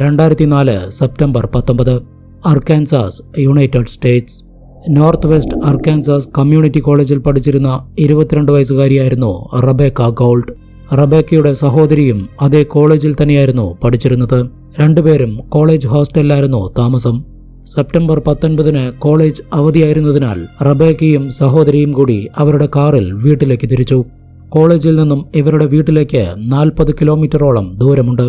രണ്ടായിരത്തി നാല് സെപ്റ്റംബർ പത്തൊമ്പത് Arkansas United States. North West Arkansas community കോളേജിൽ പഠിച്ചിരുന്ന ഇരുപത്തിരണ്ട് വയസ്സുകാരിയായിരുന്നു റബേക്ക ഗോൾഡ്. റബേക്കയുടെ സഹോദരിയും അതേ കോളേജിൽ തന്നെയായിരുന്നു പഠിച്ചിരുന്നത്. രണ്ടുപേരും കോളേജ് ഹോസ്റ്റലിലായിരുന്നു താമസം. സെപ്റ്റംബർ പത്തൊൻപതിന് കോളേജ് അവധിയായിരുന്നതിനാൽ റബേക്കയും സഹോദരിയും കൂടി അവരുടെ കാറിൽ വീട്ടിലേക്ക് തിരിച്ചു. കോളേജിൽ നിന്നും ഇവരുടെ വീട്ടിലേക്ക് നാൽപ്പത് കിലോമീറ്ററോളം ദൂരമുണ്ട്.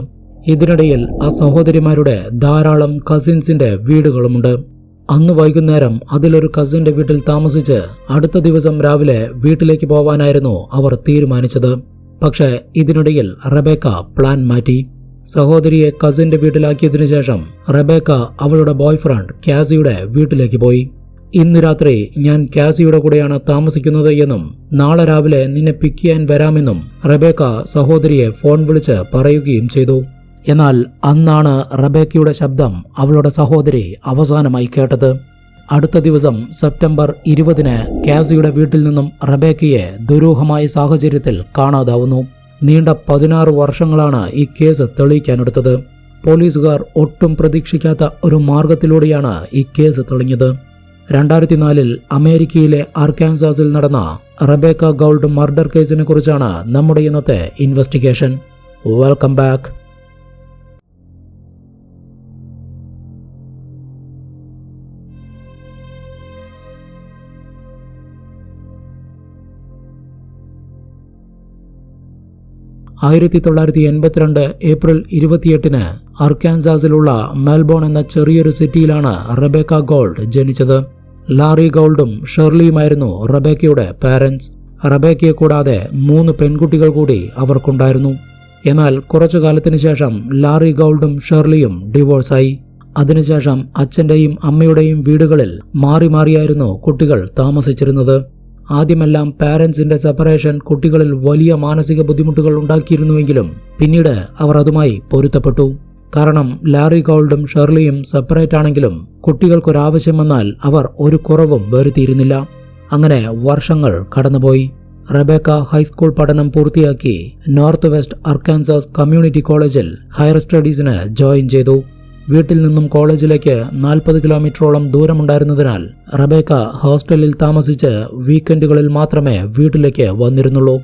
ഇതിനിടയിൽ ആ സഹോദരിമാരുടെ ധാരാളം കസിൻസിന്റെ വീടുകളുമുണ്ട്. അന്ന് വൈകുന്നേരം അതിലൊരു കസിന്റെ വീട്ടിൽ താമസിച്ച് അടുത്ത ദിവസം രാവിലെ വീട്ടിലേക്ക് പോവാനായിരുന്നു അവർ തീരുമാനിച്ചത്. പക്ഷേ ഇതിനിടയിൽ റബേക്ക പ്ലാൻ മാറ്റി. സഹോദരിയെ കസിന്റെ വീട്ടിലാക്കിയതിനു ശേഷം റബേക്ക അവളുടെ ബോയ്ഫ്രണ്ട് കാസിയുടെ വീട്ടിലേക്ക് പോയി. ഇന്ന് രാത്രി ഞാൻ കാസിയുടെ കൂടെയാണ് താമസിക്കുന്നത് എന്നും നാളെ രാവിലെ നിന്നെ പിക്ക് ചെയ്യാൻ വരാമെന്നും റബേക്ക സഹോദരിയെ ഫോൺ വിളിച്ച് പറയുകയും ചെയ്തു. എന്നാൽ അന്നാണ് റബേക്കയുടെ ശബ്ദം അവളുടെ സഹോദരി അവസാനമായി കേട്ടത്. അടുത്ത ദിവസം സെപ്റ്റംബർ ഇരുപതിന് കാസിയുടെ വീട്ടിൽ നിന്നും റബേക്കയെ ദുരൂഹമായ സാഹചര്യത്തിൽ കാണാതാവുന്നു. നീണ്ട പതിനാറ് വർഷങ്ങളാണ് ഈ കേസ് തെളിയിക്കാനെടുത്തത്. പോലീസുകാർ ഒട്ടും പ്രതീക്ഷിക്കാത്ത ഒരു മാർഗത്തിലൂടെയാണ് ഈ കേസ് തെളിഞ്ഞത്. രണ്ടായിരത്തി നാലിൽ അമേരിക്കയിലെ ആർക്കാൻസാസിൽ നടന്ന റബേക്ക ഗൗൾഡ് മർഡർ കേസിനെ കുറിച്ചാണ് നമ്മുടെ ഇന്നത്തെ ഇൻവെസ്റ്റിഗേഷൻ. Welcome back. ആയിരത്തി തൊള്ളായിരത്തി എൺപത്തിരണ്ട് ഏപ്രിൽ ഇരുപത്തിയെട്ടിന് അർക്കാൻസാസിലുള്ള മെൽബോൺ എന്ന ചെറിയൊരു സിറ്റിയിലാണ് റബേക്ക ഗോൾഡ് ജനിച്ചത്. ലാറി ഗോൾഡും ഷെർലിയുമായിരുന്നു റബേക്കയുടെ പാരന്റ്സ് റബേക്കയെ കൂടാതെ മൂന്ന് പെൺകുട്ടികൾ കൂടി അവർക്കുണ്ടായിരുന്നു. എന്നാൽ കുറച്ചു കാലത്തിന് ശേഷം ലാറി ഗോൾഡും ഷെർലിയും ഡിവോഴ്സായി. അതിനുശേഷം അച്ഛന്റെയും അമ്മയുടെയും വീടുകളിൽ മാറി മാറിയായിരുന്നു കുട്ടികൾ താമസിച്ചിരുന്നത്. ആദ്യമെല്ലാം പാരൻസിന്റെ സെപ്പറേഷൻ കുട്ടികളിൽ വലിയ മാനസിക ബുദ്ധിമുട്ടുകൾ ഉണ്ടാക്കിയിരുന്നുവെങ്കിലും പിന്നീട് അവർ അതുമായി പൊരുത്തപ്പെട്ടു. കാരണം ലാറി ഗോൾഡും ഷെർലിയും സെപ്പറേറ്റ് ആണെങ്കിലും കുട്ടികൾക്കൊരാവശ്യം വന്നാൽ അവർ ഒരു കുറവും വരുത്തിയിരുന്നില്ല. അങ്ങനെ വർഷങ്ങൾ കടന്നുപോയി. റബേക്ക ഹൈസ്കൂൾ പഠനം പൂർത്തിയാക്കി നോർത്ത് വെസ്റ്റ് അർക്കാൻസാസ് കമ്മ്യൂണിറ്റി കോളേജിൽ ഹയർ സ്റ്റഡീസിന് ജോയിൻ ചെയ്തു. വീട്ടിൽ നിന്നും കോളേജിലേക്ക് നാൽപ്പത് കിലോമീറ്ററോളം ദൂരമുണ്ടായിരുന്നതിനാൽ റബേക്ക ഹോസ്റ്റലിൽ താമസിച്ച് വീക്കെൻഡുകളിൽ മാത്രമേ വീട്ടിലേക്ക് വന്നിരുന്നുള്ളൂ.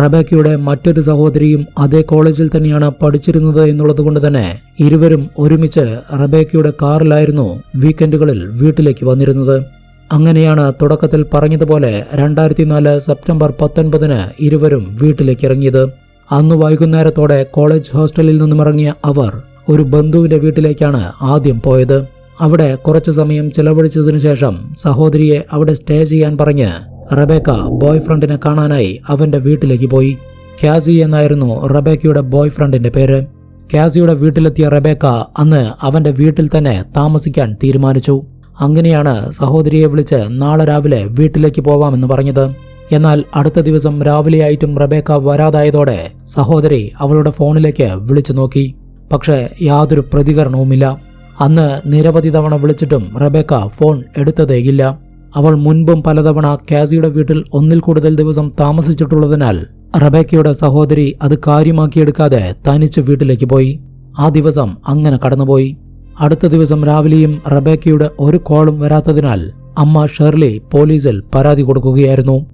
റബേക്കയുടെ മറ്റൊരു സഹോദരിയും അതേ കോളേജിൽ തന്നെയാണ് പഠിച്ചിരുന്നത് എന്നുള്ളതുകൊണ്ട് തന്നെ ഇരുവരും ഒരുമിച്ച് റബേക്കയുടെ കാറിലായിരുന്നു വീക്കെൻഡുകളിൽ വീട്ടിലേക്ക് വന്നിരുന്നത്. അങ്ങനെയാണ് തുടക്കത്തിൽ പറഞ്ഞതുപോലെ രണ്ടായിരത്തി നാല് സെപ്റ്റംബർ പത്തൊൻപതിന് ഇരുവരും വീട്ടിലേക്ക് ഇറങ്ങിയത്. അന്ന് വൈകുന്നേരത്തോടെ കോളേജ് ഹോസ്റ്റലിൽ നിന്നും ഇറങ്ങിയ അവർ ഒരു ബന്ധുവിന്റെ വീട്ടിലേക്കാണ് ആദ്യം പോയത്. അവിടെ കുറച്ചു സമയം ചെലവഴിച്ചതിനു ശേഷം സഹോദരിയെ അവിടെ സ്റ്റേ ചെയ്യാൻ പറഞ്ഞ് റബേക്ക ബോയ്ഫ്രണ്ടിനെ കാണാനായി അവന്റെ വീട്ടിലേക്ക് പോയി. കാസി എന്നായിരുന്നു റബേക്കയുടെ ബോയ്ഫ്രണ്ടിന്റെ പേര്. കാസിയുടെ വീട്ടിലെത്തിയ റബേക്ക അന്ന് അവന്റെ വീട്ടിൽ തന്നെ താമസിക്കാൻ തീരുമാനിച്ചു. അങ്ങനെയാണ് സഹോദരിയെ വിളിച്ച് നാളെ രാവിലെ വീട്ടിലേക്ക് പോവാമെന്ന് പറഞ്ഞത്. എന്നാൽ അടുത്ത ദിവസം രാവിലെയായിട്ടും റബേക്ക വരാതായതോടെ സഹോദരി അവളുടെ ഫോണിലേക്ക് വിളിച്ചു നോക്കി. പക്ഷേ യാതൊരു പ്രതികരണവുമില്ല. അന്ന് നിരവധി തവണ വിളിച്ചിട്ടും റബേക്ക ഫോൺ എടുത്തതേയില്ല അവൾ മുൻപും പലതവണ കാസിയുടെ വീട്ടിൽ ഒന്നിൽ കൂടുതൽ ദിവസം താമസിച്ചിട്ടുള്ളതിനാൽ റബേക്കയുടെ സഹോദരി അത് കാര്യമാക്കിയെടുക്കാതെ തനിച്ച് വീട്ടിലേക്ക് പോയി. ആ ദിവസം അങ്ങനെ കടന്നുപോയി. അടുത്ത ദിവസം രാവിലെയും റബേക്കയുടെ ഒരു കോളും വരാത്തതിനാൽ അമ്മ ഷെർലി പോലീസിൽ പരാതി കൊടുക്കുകയായിരുന്നു.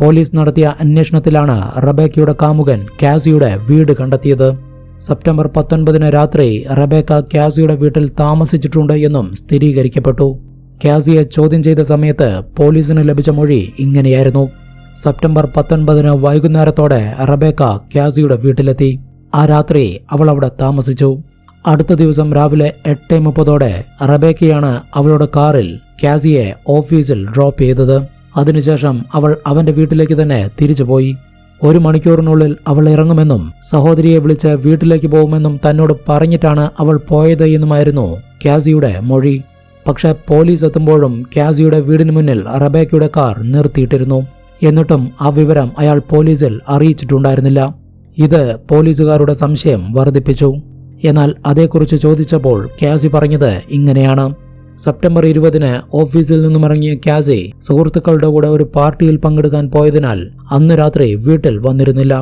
പോലീസ് നടത്തിയ അന്വേഷണത്തിലാണ് റബേക്കയുടെ കാമുകൻ കാസിയുടെ വീട് കണ്ടെത്തിയത്. സെപ്റ്റംബർ പത്തൊൻപതിന് രാത്രി റബേക്ക ക്യാസിയുടെ വീട്ടിൽ താമസിച്ചിട്ടുണ്ട് എന്നും സ്ഥിരീകരിക്കപ്പെട്ടു. ക്യാസിയെ ചോദ്യം ചെയ്ത സമയത്ത് പോലീസിന് ലഭിച്ച മൊഴി ഇങ്ങനെയായിരുന്നു. സെപ്റ്റംബർ പത്തൊൻപതിന് വൈകുന്നേരത്തോടെ റബേക്ക ക്യാസിയുടെ വീട്ടിലെത്തി. ആ രാത്രി അവൾ അവിടെ താമസിച്ചു. അടുത്ത ദിവസം രാവിലെ എട്ട് മുപ്പതോടെ റബേക്കയാണ് അവളുടെ കാറിൽ ക്യാസിയെ ഓഫീസിൽ ഡ്രോപ്പ് ചെയ്തത്. അതിനുശേഷം അവൾ അവന്റെ വീട്ടിലേക്ക് തന്നെ തിരിച്ചുപോയി. ഒരു മണിക്കൂറിനുള്ളിൽ അവൾ ഇറങ്ങുമെന്നും സഹോദരിയെ വിളിച്ച് വീട്ടിലേക്ക് പോകുമെന്നും തന്നോട് പറഞ്ഞിട്ടാണ് അവൾ പോയത് എന്നുമായിരുന്നു ക്യാസിയുടെ മൊഴി. പക്ഷെ പോലീസ് എത്തുമ്പോഴും ക്യാസിയുടെ വീടിന് മുന്നിൽ റബേക്കയുടെ കാർ നിർത്തിയിട്ടിരുന്നു. എന്നിട്ടും ആ വിവരം അയാൾ പോലീസിൽ അറിയിച്ചിട്ടുണ്ടായിരുന്നില്ല. ഇത് പോലീസുകാരുടെ സംശയം വർദ്ധിപ്പിച്ചു. എന്നാൽ അതേക്കുറിച്ച് ചോദിച്ചപ്പോൾ ക്യാസി പറഞ്ഞത് ഇങ്ങനെയാണ്. സെപ്റ്റംബർ ഇരുപതിന് ഓഫീസിൽ നിന്നും ഇറങ്ങിയ ക്യാസെ സുഹൃത്തുക്കളുടെ കൂടെ ഒരു പാർട്ടിയിൽ പങ്കെടുക്കാൻ പോയതിനാൽ അന്ന് രാത്രി വീട്ടിൽ വന്നിരുന്നില്ല.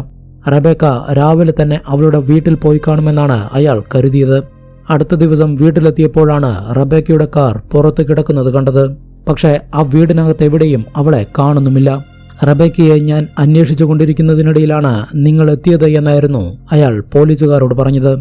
റബേക്ക രാവിലെ തന്നെ അവളുടെ വീട്ടിൽ പോയി കാണുമെന്നാണ് അയാൾ കരുതിയത്. അടുത്ത ദിവസം വീട്ടിലെത്തിയപ്പോഴാണ് റബേക്കയുടെ കാർ പുറത്ത് കിടക്കുന്നത് കണ്ടത്. പക്ഷേ ആ വീടിനകത്ത് എവിടെയും അവളെ കാണുന്നുമില്ല. റബേക്കയെ ഞാൻ അന്വേഷിച്ചു കൊണ്ടിരിക്കുന്നതിനിടയിലാണ് നിങ്ങൾ എത്തിയത് എന്നായിരുന്നു അയാൾ പോലീസുകാരോട് പറഞ്ഞത്.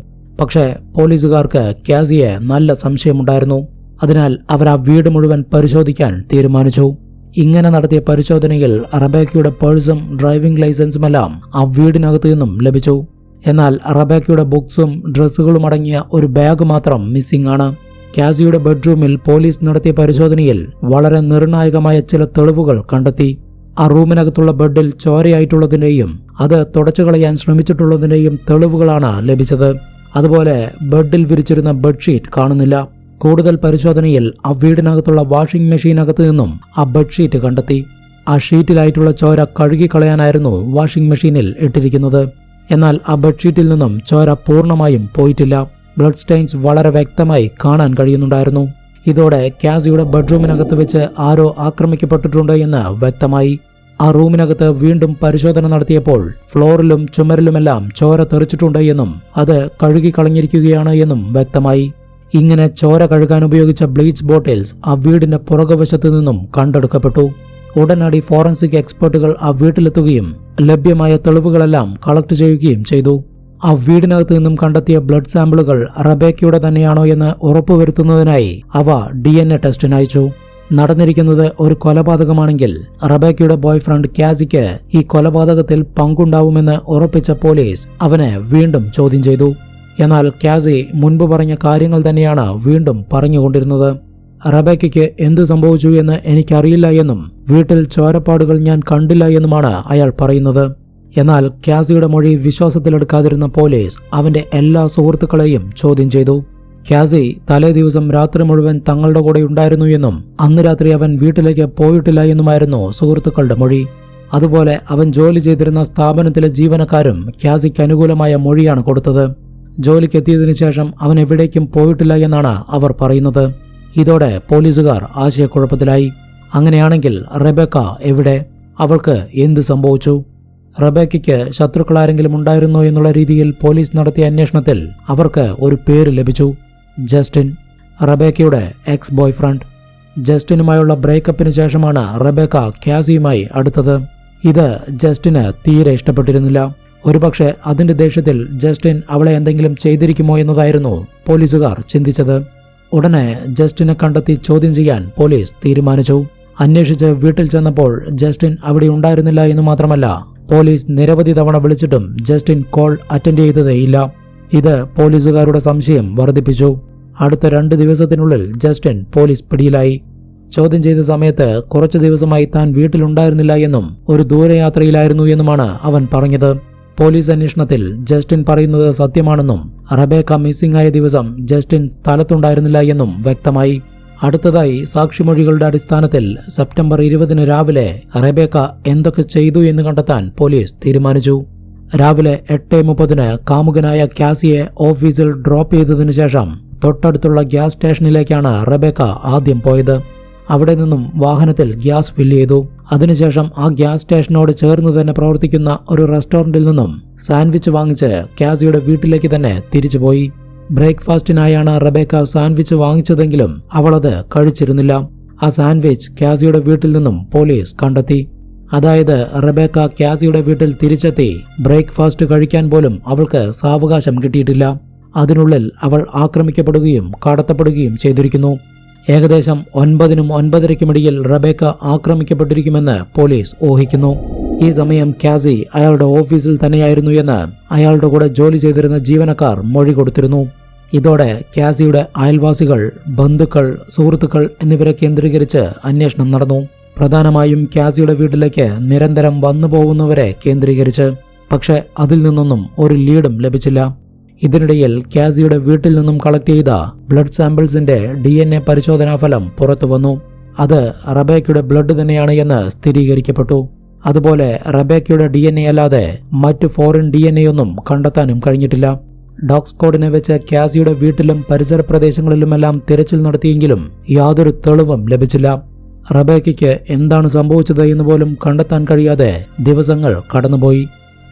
പക്ഷേ പോലീസുകാർക്ക് ക്യാസിയെ നല്ല സംശയമുണ്ടായിരുന്നു. അതിനാൽ അവർ ആ വീട് മുഴുവൻ പരിശോധിക്കാൻ തീരുമാനിച്ചു. ഇങ്ങനെ നടത്തിയ പരിശോധനയിൽ റബേക്കയുടെ പേഴ്സും ഡ്രൈവിംഗ് ലൈസൻസുമെല്ലാം ആ വീടിനകത്തു നിന്നും ലഭിച്ചു. എന്നാൽ റബേക്കയുടെ ബുക്സും ഡ്രസ്സുകളും അടങ്ങിയ ഒരു ബാഗ് മാത്രം മിസ്സിംഗ് ആണ്. കാസിയുടെ ബെഡ്റൂമിൽ പോലീസ് നടത്തിയ പരിശോധനയിൽ വളരെ നിർണായകമായ ചില തെളിവുകൾ കണ്ടെത്തി. ആ റൂമിനകത്തുള്ള ബെഡിൽ ചോരയായിട്ടുള്ളതിന്റെയും അത് തുടച്ചു കളയാൻ ശ്രമിച്ചിട്ടുള്ളതിന്റെയും തെളിവുകളാണ് ലഭിച്ചത്. അതുപോലെ ബെഡിൽ വിരിച്ചിരുന്ന ബെഡ്ഷീറ്റ് കാണുന്നില്ല. കൂടുതൽ പരിശോധനയിൽ ആ വീടിനകത്തുള്ള വാഷിംഗ് മെഷീനകത്ത് നിന്നും ആ ബെഡ്ഷീറ്റ് കണ്ടെത്തി. ആ ഷീറ്റിലായിട്ടുള്ള ചോര കഴുകിക്കളയാനായിരുന്നു വാഷിംഗ് മെഷീനിൽ ഇട്ടിരിക്കുന്നത്. എന്നാൽ ആ ബെഡ്ഷീറ്റിൽ നിന്നും ചോര പൂർണമായും പോയിട്ടില്ല. ബ്ലഡ് സ്റ്റെയിൻസ് വളരെ വ്യക്തമായി കാണാൻ കഴിയുന്നുണ്ടായിരുന്നു. ഇതോടെ കാസിയുടെ ബെഡ്റൂമിനകത്ത് വെച്ച് ആരോ ആക്രമിക്കപ്പെട്ടിട്ടുണ്ട് എന്ന് വ്യക്തമായി. ആ റൂമിനകത്ത് വീണ്ടും പരിശോധന നടത്തിയപ്പോൾ ഫ്ലോറിലും ചുമരിലുമെല്ലാം ചോര തെറിച്ചിട്ടുണ്ട് എന്നും അത് കഴുകിക്കളഞ്ഞിരിക്കുകയാണ് എന്നും വ്യക്തമായി. ഇങ്ങനെ ചോര കഴുകാൻ ഉപയോഗിച്ച ബ്ലീച്ച് ബോട്ടിൽസ് ആ വീടിന്റെ പുറകുവശത്തു നിന്നും കണ്ടെടുക്കപ്പെട്ടു. ഉടനടി ഫോറൻസിക് എക്സ്പെർട്ടുകൾ ആ വീട്ടിലെത്തുകയും ലഭ്യമായ തെളിവുകളെല്ലാം കളക്ട് ചെയ്യുകയും ചെയ്തു. ആ വീടിനകത്ത് നിന്നും കണ്ടെത്തിയ ബ്ലഡ് സാമ്പിളുകൾ റബേക്കയുടെ തന്നെയാണോ എന്ന് ഉറപ്പുവരുത്തുന്നതിനായി അവ ഡി എൻ എ ടെസ്റ്റിന് അയച്ചു നടന്നിരിക്കുന്നത് ഒരു കൊലപാതകമാണെങ്കിൽ റബേക്കയുടെ ബോയ്ഫ്രണ്ട് ക്യാസിക്ക് ഈ കൊലപാതകത്തിൽ പങ്കുണ്ടാവുമെന്ന് ഉറപ്പിച്ച പോലീസ് അവനെ വീണ്ടും ചോദ്യം ചെയ്തു. എന്നാൽ ക്യാസി മുൻപ് പറഞ്ഞ കാര്യങ്ങൾ തന്നെയാണ് വീണ്ടും പറഞ്ഞുകൊണ്ടിരുന്നത്. റബേക്കയ്ക്ക് എന്ത് സംഭവിച്ചു എന്ന് എനിക്കറിയില്ല എന്നും വീട്ടിൽ ചോരപ്പാടുകൾ ഞാൻ കണ്ടില്ല എന്നുമാണ് അയാൾ പറയുന്നത്. എന്നാൽ ക്യാസിയുടെ മൊഴി വിശ്വാസത്തിലെടുക്കാതിരുന്ന പോലീസ് അവന്റെ എല്ലാ സുഹൃത്തുക്കളെയും ചോദ്യം ചെയ്തു. ക്യാസി തലേ ദിവസം രാത്രി മുഴുവൻ തങ്ങളുടെ കൂടെ ഉണ്ടായിരുന്നു എന്നും അന്ന് രാത്രി അവൻ വീട്ടിലേക്ക് പോയിട്ടില്ല എന്നുമായിരുന്നു സുഹൃത്തുക്കളുടെ മൊഴി. അതുപോലെ അവൻ ജോലി ചെയ്തിരുന്ന സ്ഥാപനത്തിലെ ജീവനക്കാരും ക്യാസിക്ക് അനുകൂലമായ മൊഴിയാണ് കൊടുത്തത്. ജോലിക്കെത്തിയതിനു ശേഷം അവൻ എവിടേക്കും പോയിട്ടില്ല എന്നാണ് അവർ പറയുന്നത്. ഇതോടെ പോലീസുകാർ ആശയക്കുഴപ്പത്തിലായി. അങ്ങനെയാണെങ്കിൽ റെബേക്ക എവിടെ? അവൾക്ക് എന്ത് സംഭവിച്ചു? റബേക്കയ്ക്ക് ശത്രുക്കളാരെങ്കിലും ഉണ്ടായിരുന്നോ എന്നുള്ള രീതിയിൽ പോലീസ് നടത്തിയ അന്വേഷണത്തിൽ അവർക്ക് ഒരു പേര് ലഭിച്ചു. ജസ്റ്റിൻ. റബേക്കയുടെ എക്സ് ബോയ്ഫ്രണ്ട് ജസ്റ്റിനുമായുള്ള ബ്രേക്കപ്പിന് ശേഷമാണ് റബേക്ക ക്യാസിയുമായി അടുത്തത്. ഇത് ജസ്റ്റിന് തീരെ ഇഷ്ടപ്പെട്ടിരുന്നില്ല. ഒരുപക്ഷെ അതിന്റെ ദേഷ്യത്തിൽ ജസ്റ്റിൻ അവളെ എന്തെങ്കിലും ചെയ്തിരിക്കുമോ എന്നതായിരുന്നു പോലീസുകാർ ചിന്തിച്ചത്. ഉടനെ ജസ്റ്റിനെ കണ്ടെത്തി ചോദ്യം ചെയ്യാൻ പോലീസ് തീരുമാനിച്ചു. അന്വേഷിച്ച് വീട്ടിൽ ചെന്നപ്പോൾ ജസ്റ്റിൻ അവിടെ ഉണ്ടായിരുന്നില്ല എന്ന് മാത്രമല്ല പോലീസ് നിരവധി തവണ വിളിച്ചിട്ടും ജസ്റ്റിൻ കോൾ അറ്റൻഡ് ചെയ്തതേയില്ല ഇത് പോലീസുകാരുടെ സംശയം വർദ്ധിപ്പിച്ചു. അടുത്ത രണ്ട് ദിവസത്തിനുള്ളിൽ ജസ്റ്റിൻ പോലീസ് പിടിയിലായി. ചോദ്യം ചെയ്ത സമയത്ത് കുറച്ചു ദിവസമായി താൻ വീട്ടിലുണ്ടായിരുന്നില്ല എന്നും ഒരു ദൂരയാത്രയിലായിരുന്നു എന്നുമാണ് അവൻ പറഞ്ഞത്. പോലീസ് അന്വേഷണത്തിൽ ജസ്റ്റിൻ പറയുന്നത് സത്യമാണെന്നും റബേക്ക മിസ്സിംഗ് ആയ ദിവസം ജസ്റ്റിൻ സ്ഥലത്തുണ്ടായിരുന്നില്ല എന്നും വ്യക്തമായി. അടുത്തതായി സാക്ഷിമൊഴികളുടെ അടിസ്ഥാനത്തിൽ സെപ്റ്റംബർ ഇരുപതിന് രാവിലെ റബേക്ക എന്തൊക്കെ ചെയ്തു എന്ന് കണ്ടെത്താൻ പോലീസ് തീരുമാനിച്ചു. രാവിലെ എട്ട് മുപ്പതിന് കാമുകനായ ക്യാസിയെ ഓഫീസിൽ ഡ്രോപ്പ് ചെയ്തതിനു ശേഷം തൊട്ടടുത്തുള്ള ഗ്യാസ് സ്റ്റേഷനിലേക്കാണ് റബേക്ക ആദ്യം പോയത്. അവിടെ നിന്നും വാഹനത്തിൽ ഗ്യാസ് ഫില്ല് ചെയ്തു. അതിനുശേഷം ആ ഗ്യാസ് സ്റ്റേഷനോട് ചേർന്ന് തന്നെ പ്രവർത്തിക്കുന്ന ഒരു റെസ്റ്റോറന്റിൽ നിന്നും സാൻഡ്വിച്ച് വാങ്ങിച്ച് കാസിയുടെ വീട്ടിലേക്ക് തന്നെ തിരിച്ചുപോയി ബ്രേക്ക്ഫാസ്റ്റിനായാണ് റബേക്ക സാൻഡ്വിച്ച് വാങ്ങിച്ചതെങ്കിലും അവളത് കഴിച്ചിരുന്നില്ല. ആ സാൻഡ്വിച്ച് കാസിയുടെ വീട്ടിൽ നിന്നും പോലീസ് കണ്ടെത്തി. അതായത് റബേക്ക കാസിയുടെ വീട്ടിൽ തിരിച്ചെത്തി ബ്രേക്ക്ഫാസ്റ്റ് കഴിക്കാൻ പോലും അവൾക്ക് സാവകാശം കിട്ടിയിട്ടില്ല. അതിനുള്ളിൽ അവൾ ആക്രമിക്കപ്പെടുകയും കടത്തപ്പെടുകയും ചെയ്തിരിക്കുന്നു. ഏകദേശം ഒൻപതിനും ഒൻപതരയ്ക്കുമിടയിൽ റബേക്ക ആക്രമിക്കപ്പെട്ടിരിക്കുമെന്ന് പോലീസ് ഊഹിക്കുന്നു. ഈ സമയം ക്യാസി അയാളുടെ ഓഫീസിൽ തന്നെയായിരുന്നു എന്ന് അയാളുടെ കൂടെ ജോലി ചെയ്തിരുന്ന ജീവനക്കാർ മൊഴി കൊടുത്തിരുന്നു. ഇതോടെ ക്യാസിയുടെ അയൽവാസികൾ ബന്ധുക്കൾ സുഹൃത്തുക്കൾ എന്നിവരെ കേന്ദ്രീകരിച്ച് അന്വേഷണം നടന്നു. പ്രധാനമായും ക്യാസിയുടെ വീട്ടിലേക്ക് നിരന്തരം വന്നു പോകുന്നവരെ കേന്ദ്രീകരിച്ച്. പക്ഷേ അതിൽ നിന്നൊന്നും ഒരു ലീഡും ലഭിച്ചില്ല. ഇതിനിടയിൽ കാസിയുടെ വീട്ടിൽ നിന്നും കളക്ട് ചെയ്ത ബ്ലഡ് സാമ്പിൾസിന്റെ ഡി എൻ എ പരിശോധനാ ഫലം പുറത്തു വന്നു. അത് റബേക്കയുടെ ബ്ലഡ് തന്നെയാണ് എന്ന് സ്ഥിരീകരിക്കപ്പെട്ടു. അതുപോലെ റബേക്കയുടെ ഡി എൻ എ അല്ലാതെ മറ്റ് ഫോറിൻ ഡി എൻ എ ഒന്നും കണ്ടെത്താനും കഴിഞ്ഞിട്ടില്ല. ഡോഗ് സ്ക്വാഡിനെ വെച്ച് കാസിയുടെ വീട്ടിലും പരിസര പ്രദേശങ്ങളിലുമെല്ലാം തിരച്ചിൽ നടത്തിയെങ്കിലും യാതൊരു തെളിവും ലഭിച്ചില്ല. റബേക്കയ്ക്ക് എന്താണ് സംഭവിച്ചത് എന്ന് പോലും കണ്ടെത്താൻ കഴിയാതെ ദിവസങ്ങൾ കടന്നുപോയി.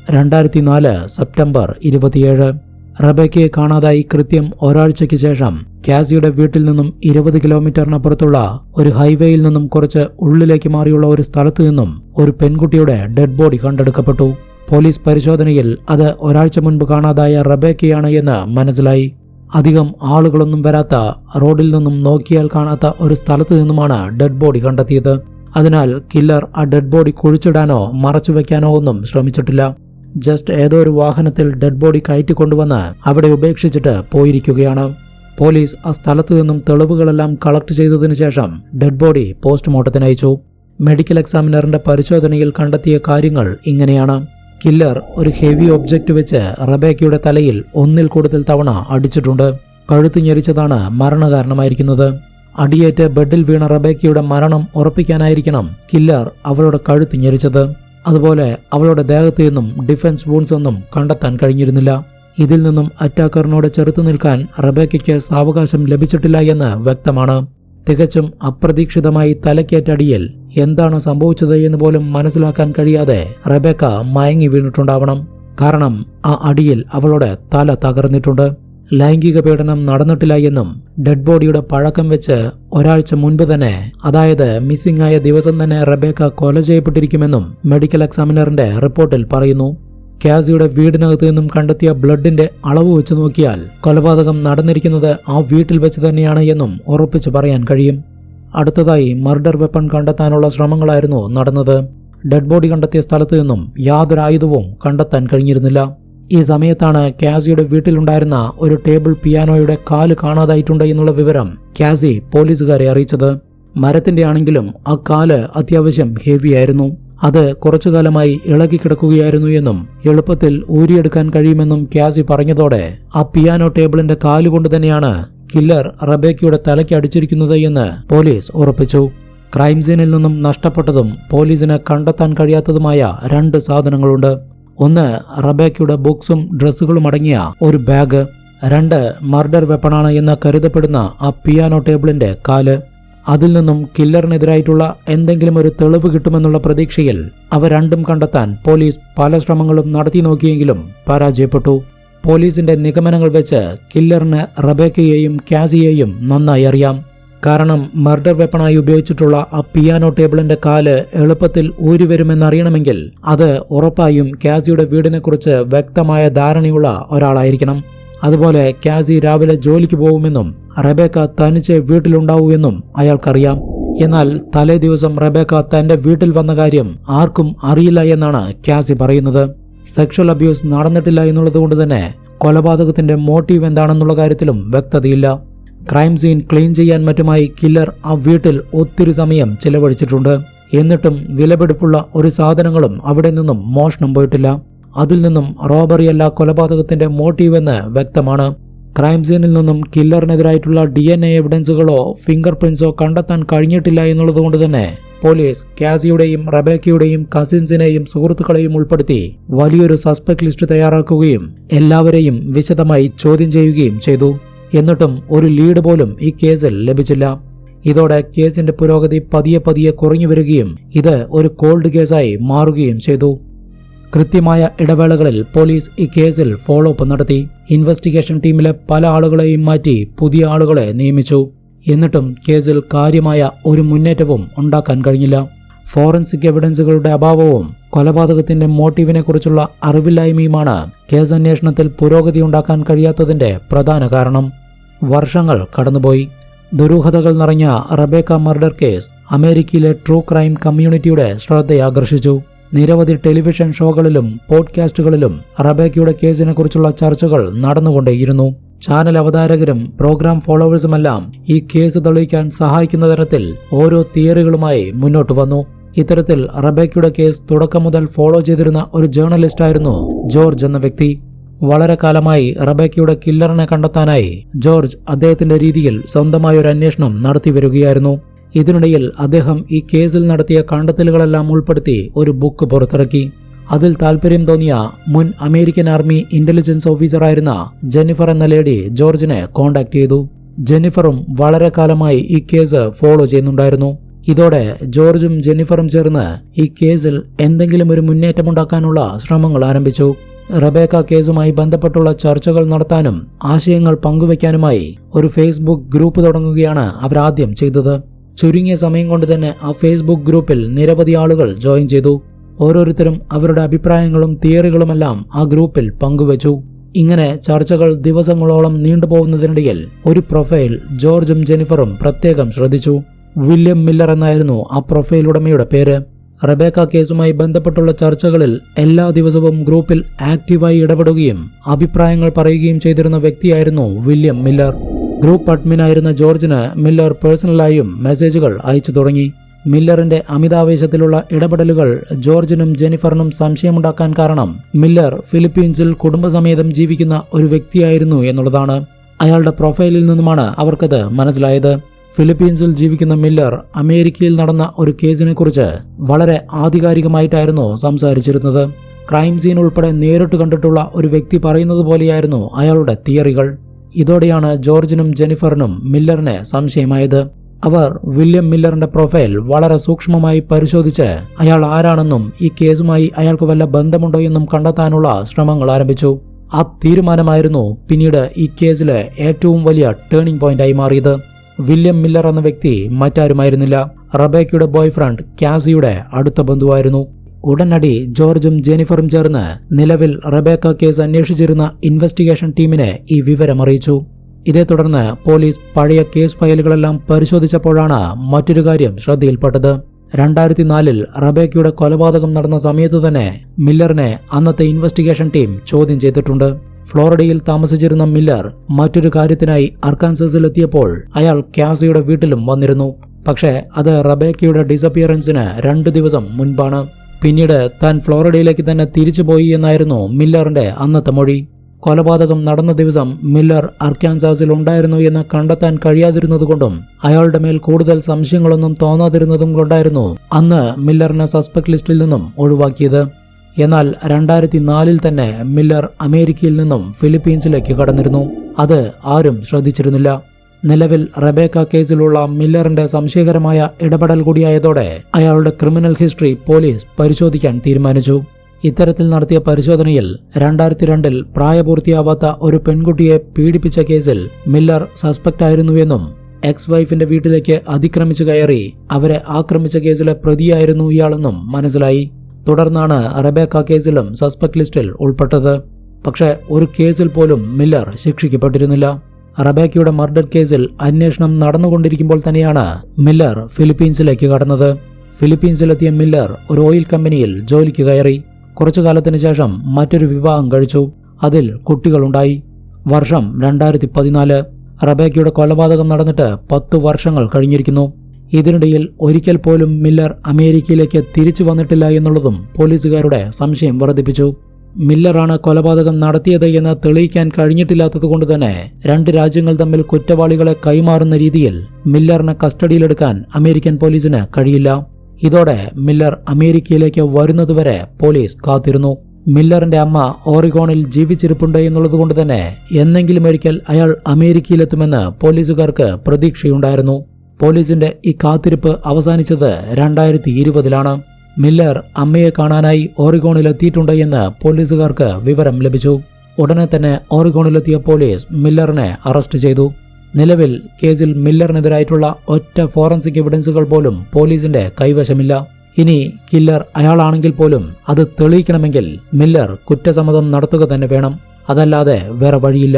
രണ്ടായിരത്തി നാല് സെപ്റ്റംബർ ഇരുപത്തിയേഴ്. റബേക്കയെ കാണാതായി കൃത്യം ഒരാഴ്ചയ്ക്ക് ശേഷം കാസിയുടെ വീട്ടിൽ നിന്നും ഇരുപത് കിലോമീറ്ററിനപ്പുറത്തുള്ള ഒരു ഹൈവേയിൽ നിന്നും കുറച്ച് ഉള്ളിലേക്ക് മാറിയുള്ള ഒരു സ്ഥലത്തു നിന്നും ഒരു പെൺകുട്ടിയുടെ ഡെഡ് ബോഡി കണ്ടെടുക്കപ്പെട്ടു. പോലീസ് പരിശോധനയിൽ അത് ഒരാഴ്ച മുൻപ് കാണാതായ റബേക്കയാണ് എന്ന് മനസ്സിലായി. അധികം ആളുകളൊന്നും വരാത്ത റോഡിൽ നിന്നും നോക്കിയാൽ കാണാത്ത ഒരു സ്ഥലത്തു നിന്നുമാണ് ഡെഡ് ബോഡി കണ്ടെത്തിയത്. അതിനാൽ കില്ലർ ആ ഡെഡ് ബോഡി കുഴിച്ചിടാനോ മറച്ചുവെക്കാനോ ഒന്നും ശ്രമിച്ചിട്ടില്ല. ജസ്റ്റ് ഏതോ ഒരു വാഹനത്തിൽ ഡെഡ് ബോഡി കയറ്റി കൊണ്ടുവന്ന് അവിടെ ഉപേക്ഷിച്ചിട്ട് പോയിരിക്കുകയാണ്. പോലീസ് ആ സ്ഥലത്തു നിന്നും തെളിവുകളെല്ലാം കളക്ട് ചെയ്തതിനു ശേഷം ഡെഡ് ബോഡി പോസ്റ്റ്മോർട്ടത്തിന് അയച്ചു. മെഡിക്കൽ എക്സാമിനറിന്റെ പരിശോധനയിൽ കണ്ടെത്തിയ കാര്യങ്ങൾ ഇങ്ങനെയാണ്. കില്ലർ ഒരു ഹെവി ഒബ്ജക്റ്റ് വെച്ച് റബേക്കയുടെ തലയിൽ ഒന്നിൽ കൂടുതൽ തവണ അടിച്ചിട്ടുണ്ട്. കഴുത്ത് ഞെരിച്ചതാണ് മരണകാരണമായിരിക്കുന്നത്. അടിയേറ്റ് ബെഡിൽ വീണ റബേക്കയുടെ മരണം ഉറപ്പിക്കാനായിരിക്കണം കില്ലർ അവളുടെ കഴുത്ത് ഞെരിച്ചത്. അതുപോലെ അവളുടെ ദേഹത്തു നിന്നും ഡിഫൻസ് വൂൺസ് ഒന്നും കണ്ടെത്താൻ കഴിഞ്ഞിരുന്നില്ല. ഇതിൽ നിന്നും അറ്റാക്കറിനോട് ചെറുത്തു നിൽക്കാൻ റബേക്കയ്ക്ക് സാവകാശം ലഭിച്ചിട്ടില്ല എന്ന് വ്യക്തമാണ്. തികച്ചും അപ്രതീക്ഷിതമായി തലക്കേറ്റടിയിൽ എന്താണ് സംഭവിച്ചത് എന്ന് പോലും മനസ്സിലാക്കാൻ കഴിയാതെ റബേക്ക മയങ്ങി വീണിട്ടുണ്ടാവണം. കാരണം ആ അടിയിൽ അവളുടെ തല തകർന്നിട്ടുണ്ട്. ലൈംഗിക പീഡനം നടന്നിട്ടില്ല എന്നും ഡെഡ് ബോഡിയുടെ പഴക്കം വെച്ച് ഒരാഴ്ച മുൻപ് തന്നെ അതായത് മിസ്സിംഗ് ആയ ദിവസം തന്നെ റബേക്ക കൊല ചെയ്യപ്പെട്ടിരിക്കുമെന്നും മെഡിക്കൽ എക്സാമിനറിന്റെ റിപ്പോർട്ടിൽ പറയുന്നു. കാസിയുടെ വീടിനകത്ത് നിന്നും കണ്ടെത്തിയ ബ്ലഡിന്റെ അളവ് വെച്ച് നോക്കിയാൽ കൊലപാതകം നടന്നിരിക്കുന്നത് ആ വീട്ടിൽ വെച്ച് തന്നെയാണ് എന്നും ഉറപ്പിച്ചു പറയാൻ കഴിയും. അടുത്തതായി മർഡർ വെപ്പൺ കണ്ടെത്താനുള്ള ശ്രമങ്ങളായിരുന്നു നടന്നത്. ഡെഡ് ബോഡി കണ്ടെത്തിയ സ്ഥലത്തു നിന്നും യാതൊരു ആയുധവും കണ്ടെത്താൻ കഴിഞ്ഞിരുന്നില്ല. ഈ സമയത്താണ് കാസിയുടെ വീട്ടിലുണ്ടായിരുന്ന ഒരു ടേബിൾ പിയാനോയുടെ കാൽ കാണാതായിട്ടുണ്ട് എന്നുള്ള വിവരം കാസി പോലീസുകാരെ അറിയിച്ചത്. മരത്തിന്റെ ആണെങ്കിലും ആ കാൽ അത്യാവശ്യം ഹെവിയായിരുന്നു അത് കുറച്ചു കാലമായി ഇളകിക്കിടക്കുകയായിരുന്നു എന്നും എളുപ്പത്തിൽ ഊരിയെടുക്കാൻ കഴിയുമെന്നും കാസി പറഞ്ഞതോടെ ആ പിയാനോ ടേബിളിന്റെ കാലുകൊണ്ട് തന്നെയാണ് കില്ലർ റബേക്കയുടെ തലയ്ക്ക് അടിച്ചിരിക്കുന്നത് എന്ന് പോലീസ് ഉറപ്പിച്ചു. ക്രൈം സീനിൽ നിന്നും നഷ്ടപ്പെട്ടതും പോലീസിന് കണ്ടെത്താൻ കഴിയാത്തതുമായ രണ്ട് സാധനങ്ങളുണ്ട്. ഒന്ന് റബേക്കയുടെ ബുക്സും ഡ്രസ്സുകളും അടങ്ങിയ ഒരു ബാഗ് രണ്ട് മർഡർ വെപ്പണാണ് എന്ന് കരുതപ്പെടുന്ന ആ പിയാനോ ടേബിളിന്റെ കാൽ. അതിൽ നിന്നും കില്ലറിനെതിരായിട്ടുള്ള എന്തെങ്കിലും ഒരു തെളിവ് കിട്ടുമെന്നുള്ള പ്രതീക്ഷയിൽ അവ രണ്ടും കണ്ടെത്താൻ പോലീസ് പല ശ്രമങ്ങളും നടത്തി നോക്കിയെങ്കിലും പരാജയപ്പെട്ടു. പോലീസിന്റെ നിഗമനങ്ങൾ വെച്ച് കില്ലറിന് റബേക്കയെയും കാസിയെയും നന്നായി അറിയാം. കാരണം മർഡർ വെപ്പണായി ഉപയോഗിച്ചിട്ടുള്ള ആ പിയാനോ ടേബിളിന്റെ കാൽ എളുപ്പത്തിൽ ഊരിവരുമെന്നറിയണമെങ്കിൽ അത് ഉറപ്പായും കാസിയുടെ വീടിനെക്കുറിച്ച് വ്യക്തമായ ധാരണയുള്ള ഒരാളായിരിക്കണം. അതുപോലെ കാസി രാവിലെ ജോലിക്ക് പോകുമെന്നും റബേക്ക തനിച്ച് വീട്ടിലുണ്ടാവുമെന്നും അയാൾക്കറിയാം. എന്നാൽ തലേ ദിവസം റബേക്ക തന്റെ വീട്ടിൽ വന്ന കാര്യം ആർക്കും അറിയില്ല എന്നാണ് കാസി പറയുന്നത്. സെക്ഷൽ അബ്യൂസ് നടന്നിട്ടില്ല എന്നുള്ളതുകൊണ്ട് തന്നെ കൊലപാതകത്തിന്റെ മോട്ടീവ് എന്താണെന്നുള്ള കാര്യത്തിലും വ്യക്തതയില്ല. ക്രൈം സീൻ ക്ലീൻ ചെയ്യാൻ മറ്റുമായി കില്ലർ ആ വീട്ടിൽ ഒത്തിരി സമയം ചിലവഴിച്ചിട്ടുണ്ട്. എന്നിട്ടും വിലപിടിപ്പുള്ള ഒരു സാധനങ്ങളും അവിടെ നിന്നും മോഷണം പോയിട്ടില്ല. അതിൽ നിന്നും റോബറിയല്ല കൊലപാതകത്തിന്റെ മോട്ടീവ് എന്ന് വ്യക്തമാണ്. ക്രൈം സീനിൽ നിന്നും കില്ലറിനെതിരായിട്ടുള്ള ഡി എൻ എ എവിഡൻസുകളോ ഫിംഗർ പ്രിന്റ്സോ കണ്ടെത്താൻ കഴിഞ്ഞിട്ടില്ല എന്നുള്ളതുകൊണ്ട് തന്നെ പോലീസ് കാസിയുടെയും റബേക്കയുടെയും കസിൻസിനെയും സുഹൃത്തുക്കളെയും ഉൾപ്പെടുത്തി വലിയൊരു സസ്പെക്ട് ലിസ്റ്റ് തയ്യാറാക്കുകയും എല്ലാവരെയും വിശദമായി ചോദ്യം ചെയ്യുകയും ചെയ്തു. എന്നിട്ടും ഒരു ലീഡ് പോലും ഈ കേസിൽ ലഭിച്ചില്ല. ഇതോടെ കേസിന്റെ പുരോഗതി പതിയെ പതിയെ കുറഞ്ഞു വരികയും ഇത് ഒരു കോൾഡ് കേസായി മാറുകയും ചെയ്തു. കൃത്യമായ ഇടവേളകളിൽ പോലീസ് ഈ കേസിൽ ഫോളോ അപ്പ് നടത്തി. ഇൻവെസ്റ്റിഗേഷൻ ടീമിലെ പല ആളുകളെയും മാറ്റി പുതിയ ആളുകളെ നിയമിച്ചു. എന്നിട്ടും കേസിൽ കാര്യമായ ഒരു മുന്നേറ്റവും ഉണ്ടാക്കാൻ കഴിഞ്ഞില്ല. ഫോറൻസിക് എവിഡൻസുകളുടെ അഭാവവും കൊലപാതകത്തിന്റെ മോട്ടീവിനെ കുറിച്ചുള്ള അറിവില്ലായ്മയുമാണ് കേസ് അന്വേഷണത്തിൽ പുരോഗതി ഉണ്ടാക്കാൻ കഴിയാത്തതിന്റെ പ്രധാന കാരണം. വർഷങ്ങൾ കടന്നുപോയി. ദുരൂഹതകൾ നിറഞ്ഞ റബേക്ക മർഡർ കേസ് അമേരിക്കയിലെ ട്രൂ ക്രൈം കമ്മ്യൂണിറ്റിയുടെ ശ്രദ്ധയാകർഷിച്ചു. നിരവധി ടെലിവിഷൻ ഷോകളിലും പോഡ്കാസ്റ്റുകളിലും റബേക്കയുടെ കേസിനെക്കുറിച്ചുള്ള ചർച്ചകൾ നടന്നുകൊണ്ടേയിരുന്നു. ചാനൽ അവതാരകരും പ്രോഗ്രാം ഫോളോവേഴ്സുമെല്ലാം ഈ കേസ് തെളിയിക്കാൻ സഹായിക്കുന്ന തരത്തിൽ ഓരോ തിയറികളുമായി മുന്നോട്ട് വന്നു. ഇത്തരത്തിൽ റബേക്കയുടെ കേസ് തുടക്കം മുതൽ ഫോളോ ചെയ്തിരുന്ന ഒരു ജേർണലിസ്റ്റായിരുന്നു ജോർജ് എന്ന വ്യക്തി. വളരെ കാലമായി റബേക്കയുടെ കില്ലറിനെ കണ്ടെത്താനായി ജോർജ് അദ്ദേഹത്തിന്റെ രീതിയിൽ സ്വന്തമായ ഒരു അന്വേഷണം നടത്തി വരികയായിരുന്നു. ഇതിനിടയിൽ അദ്ദേഹം ഈ കേസിൽ നടത്തിയ കണ്ടെത്തലുകളെല്ലാം ഉൾപ്പെടുത്തി ഒരു ബുക്ക് പുറത്തിറക്കി. അതിൽ താൽപര്യം തോന്നിയ മുൻ അമേരിക്കൻ ആർമി ഇന്റലിജൻസ് ഓഫീസറായിരുന്ന ജെന്നിഫർ എന്ന ലേഡി ജോർജിനെ കോണ്ടാക്ട് ചെയ്തു. ജെന്നിഫറും വളരെ കാലമായി ഈ കേസ് ഫോളോ ചെയ്യുന്നുണ്ടായിരുന്നു. ഇതോടെ ജോർജും ജെന്നിഫറും ചേർന്ന് ഈ കേസിൽ എന്തെങ്കിലും ഒരു മുന്നേറ്റമുണ്ടാക്കാനുള്ള ശ്രമങ്ങൾ ആരംഭിച്ചു. റബേക്ക കേസുമായി ബന്ധപ്പെട്ടുള്ള ചർച്ചകൾ നടത്താനും ആശയങ്ങൾ പങ്കുവയ്ക്കാനുമായി ഒരു ഫേസ്ബുക്ക് ഗ്രൂപ്പ് തുടങ്ങുകയാണ് അവർ ആദ്യം ചെയ്തത്. ചുരുങ്ങിയ സമയം കൊണ്ട് തന്നെ ആ ഫേസ്ബുക്ക് ഗ്രൂപ്പിൽ നിരവധി ആളുകൾ ജോയിൻ ചെയ്തു. ഓരോരുത്തരും അവരുടെ അഭിപ്രായങ്ങളും തിയറികളുമെല്ലാം ആ ഗ്രൂപ്പിൽ പങ്കുവച്ചു. ഇങ്ങനെ ചർച്ചകൾ ദിവസങ്ങളോളം നീണ്ടുപോകുന്നതിനിടയിൽ ഒരു പ്രൊഫൈൽ ജോർജും ജെനിഫറും പ്രത്യേകം ശ്രദ്ധിച്ചു. വില്യം മില്ലർ എന്നായിരുന്നു ആ പ്രൊഫൈൽ ഉടമയുടെ പേര്. റബേക്ക കേസുമായി ബന്ധപ്പെട്ടുള്ള ചർച്ചകളിൽ എല്ലാ ദിവസവും ഗ്രൂപ്പിൽ ആക്റ്റീവായി ഇടപെടുകയും അഭിപ്രായങ്ങൾ പറയുകയും ചെയ്തിരുന്ന വ്യക്തിയായിരുന്നു വില്യം മില്ലർ. ഗ്രൂപ്പ് അഡ്മിനായിരുന്ന ജോർജിന് മില്ലർ പേഴ്സണലായും മെസ്സേജുകൾ അയച്ചു തുടങ്ങി. മില്ലറിന്റെ അമിതാവേശത്തിലുള്ള ഇടപെടലുകൾ ജോർജിനും ജെനിഫറിനും സംശയമുണ്ടാക്കാൻ കാരണം മില്ലർ ഫിലിപ്പീൻസിൽ കുടുംബസമേതം ജീവിക്കുന്ന ഒരു വ്യക്തിയായിരുന്നു എന്നുള്ളതാണ്. അയാളുടെ പ്രൊഫൈലിൽ നിന്നുമാണ് അവർക്കത് മനസ്സിലായത്. ഫിലിപ്പീൻസിൽ ജീവിക്കുന്ന മില്ലർ അമേരിക്കയിൽ നടന്ന ഒരു കേസിനെക്കുറിച്ച് വളരെ ആധികാരികമായിട്ടായിരുന്നു സംസാരിച്ചിരുന്നത്. ക്രൈം സീൻ ഉൾപ്പെടെ നേരിട്ട് കണ്ടിട്ടുള്ള ഒരു വ്യക്തി പറയുന്നത് പോലെയായിരുന്നു അയാളുടെ തിയറികൾ. ഇതോടെയാണ് ജോർജിനും ജെനിഫറിനും മില്ലറിനെ സംശയമായത്. അവർ വില്യം മില്ലറിന്റെ പ്രൊഫൈൽ വളരെ സൂക്ഷ്മമായി പരിശോധിച്ച് അയാൾ ആരാണെന്നും ഈ കേസുമായി അയാൾക്ക് വല്ല ബന്ധമുണ്ടോ എന്നും കണ്ടെത്താനുള്ള ശ്രമങ്ങൾ ആരംഭിച്ചു. ആ തീരുമാനമായിരുന്നു പിന്നീട് ഈ കേസിലെ ഏറ്റവും വലിയ ടേണിംഗ് പോയിന്റായി മാറിയത്. വില്യം മില്ലർ എന്ന വ്യക്തി മറ്റാരുമായിരുന്നില്ല. റബേക്കയുടെ ബോയ്ഫ്രണ്ട് കാസിയുടെ അടുത്ത ബന്ധുവായിരുന്നു. ഉടനടി ജോർജും ജെനിഫറും ചേർന്ന് നിലവിൽ റബേക്ക കേസ് അന്വേഷിച്ചിരുന്ന ഇൻവെസ്റ്റിഗേഷൻ ടീമിനെ ഈ വിവരം അറിയിച്ചു. ഇതേ തുടർന്ന് പോലീസ് പഴയ കേസ് ഫയലുകളെല്ലാം പരിശോധിച്ചപ്പോഴാണ് മറ്റൊരു കാര്യം ശ്രദ്ധയിൽപ്പെട്ടത്. രണ്ടായിരത്തി നാലിൽ റബേക്കയുടെ കൊലപാതകം നടന്ന സമയത്ത് തന്നെ മില്ലറിനെ അന്നത്തെ ഇൻവെസ്റ്റിഗേഷൻ ടീം ചോദ്യം ചെയ്തിട്ടുണ്ട്. ഫ്ലോറിഡയിൽ താമസിച്ചിരുന്ന മില്ലർ മറ്റൊരു കാര്യത്തിനായി അർക്കാൻസസിലെത്തിയപ്പോൾ അയാൾ ക്യാസിയുടെ വീട്ടിലും വന്നിരുന്നു. പക്ഷേ അത് റബേക്കയുടെ ഡിസപ്പിയറൻസിന് രണ്ട് ദിവസം മുൻപാണ്. പിന്നീട് താൻ ഫ്ലോറിഡയിലേക്ക് തന്നെ തിരിച്ചുപോയി എന്നായിരുന്നു മില്ലറിന്റെ അന്നത്തെ മൊഴി. കൊലപാതകം നടന്ന ദിവസം മില്ലർ അർക്കാൻസാസിൽ ഉണ്ടായിരുന്നു എന്ന് കണ്ടെത്താൻ കഴിയാതിരുന്നതുകൊണ്ടും അയാളുടെ മേൽ കൂടുതൽ സംശയങ്ങളൊന്നും തോന്നാതിരുന്നതും കൊണ്ടായിരുന്നു അന്ന് മില്ലറിനെ സസ്പെക്ട് ലിസ്റ്റിൽ നിന്നും ഒഴിവാക്കിയത്. എന്നാൽ രണ്ടായിരത്തി നാലിൽ തന്നെ മില്ലർ അമേരിക്കയിൽ നിന്നും ഫിലിപ്പീൻസിലേക്ക് കടന്നിരുന്നു. അത് ആരും ശ്രദ്ധിച്ചിരുന്നില്ല. നിലവിൽ റബേക്ക കേസിലുള്ള മില്ലറിന്റെ സംശയകരമായ ഇടപെടൽ കൂടിയായതോടെ അയാളുടെ ക്രിമിനൽ ഹിസ്റ്ററി പോലീസ് പരിശോധിക്കാൻ തീരുമാനിച്ചു. ഇത്തരത്തിൽ നടത്തിയ പരിശോധനയിൽ രണ്ടായിരത്തി രണ്ടിൽ പ്രായപൂർത്തിയാവാത്ത ഒരു പെൺകുട്ടിയെ പീഡിപ്പിച്ച കേസിൽ മില്ലർ സസ്പെക്ട് ആയിരുന്നുവെന്നും എക്സ് വൈഫിന്റെ വീട്ടിലേക്ക് അതിക്രമിച്ചു കയറി അവരെ ആക്രമിച്ച കേസിലെ പ്രതിയായിരുന്നു ഇയാളെന്നും മനസ്സിലായി. തുടർന്നാണ് റബേക്ക കേസിലും സസ്പെക്ട് ലിസ്റ്റിൽ ഉൾപ്പെട്ടത്. പക്ഷേ ഒരു കേസിൽ പോലും മില്ലർ ശിക്ഷിക്കപ്പെട്ടിരുന്നില്ല. റബേക്കയുടെ മർഡർ കേസിൽ അന്വേഷണം നടന്നുകൊണ്ടിരിക്കുമ്പോൾ തന്നെയാണ് മില്ലർ ഫിലിപ്പീൻസിലേക്ക് കടന്നത്. ഫിലിപ്പീൻസിലെത്തിയ മില്ലർ ഒരു ഓയിൽ കമ്പനിയിൽ ജോലിക്ക് കയറി. കുറച്ചു കാലത്തിന് ശേഷം മറ്റൊരു വിവാഹം കഴിച്ചു. അതിൽ കുട്ടികളുണ്ടായി. വർഷം രണ്ടായിരത്തി പതിനാല് റബേക്കയുടെ കൊലപാതകം നടന്നിട്ട് പത്തു വർഷങ്ങൾ കഴിഞ്ഞിരിക്കുന്നു. ഇതിനിടയിൽ ഒരിക്കൽ പോലും മില്ലർ അമേരിക്കയിലേക്ക് തിരിച്ചു വന്നിട്ടില്ല എന്നുള്ളതും പോലീസുകാരുടെ സംശയം വർദ്ധിപ്പിച്ചു. മില്ലറാണ് കൊലപാതകം നടത്തിയത് എന്ന് തെളിയിക്കാൻ കഴിഞ്ഞിട്ടില്ലാത്തതുകൊണ്ട് തന്നെ രണ്ട് രാജ്യങ്ങൾ തമ്മിൽ കുറ്റവാളികളെ കൈമാറുന്ന രീതിയിൽ മില്ലറിനെ കസ്റ്റഡിയിലെടുക്കാൻ അമേരിക്കൻ പോലീസിന് കഴിയില്ല. ഇതോടെ മില്ലർ അമേരിക്കയിലേക്ക് വരുന്നതുവരെ പോലീസ് കാത്തിരുന്നു. മില്ലറിന്റെ അമ്മ ഓറിഗോണിൽ ജീവിച്ചിരിപ്പുണ്ട് എന്നുള്ളതുകൊണ്ട് തന്നെ എന്നെങ്കിലും ഒരിക്കൽ അയാൾ അമേരിക്കയിലെത്തുമെന്ന് പോലീസുകാർക്ക് പ്രതീക്ഷയുണ്ടായിരുന്നു. പോലീസിന്റെ ഈ കാത്തിരിപ്പ് അവസാനിച്ചത് രണ്ടായിരത്തി ഇരുപതിലാണ് മില്ലർ അമ്മയെ കാണാനായി ഓറിഗോണിലെത്തിയിട്ടുണ്ട് എന്ന് പോലീസുകാർക്ക് വിവരം ലഭിച്ചു. ഉടനെ തന്നെ ഓറിഗോണിലെത്തിയ പോലീസ് മില്ലറിനെ അറസ്റ്റ് ചെയ്തു. നിലവിൽ കേസിൽ മില്ലറിനെതിരായിട്ടുള്ള ഒറ്റ ഫോറൻസിക് എവിഡൻസുകൾ പോലും പോലീസിന്റെ കൈവശമില്ല. ഇനി കില്ലർ അയാളാണെങ്കിൽ പോലും അത് തെളിയിക്കണമെങ്കിൽ മില്ലർ കുറ്റസമ്മതം നടത്തുക തന്നെ വേണം. അതല്ലാതെ വേറെ വഴിയില്ല.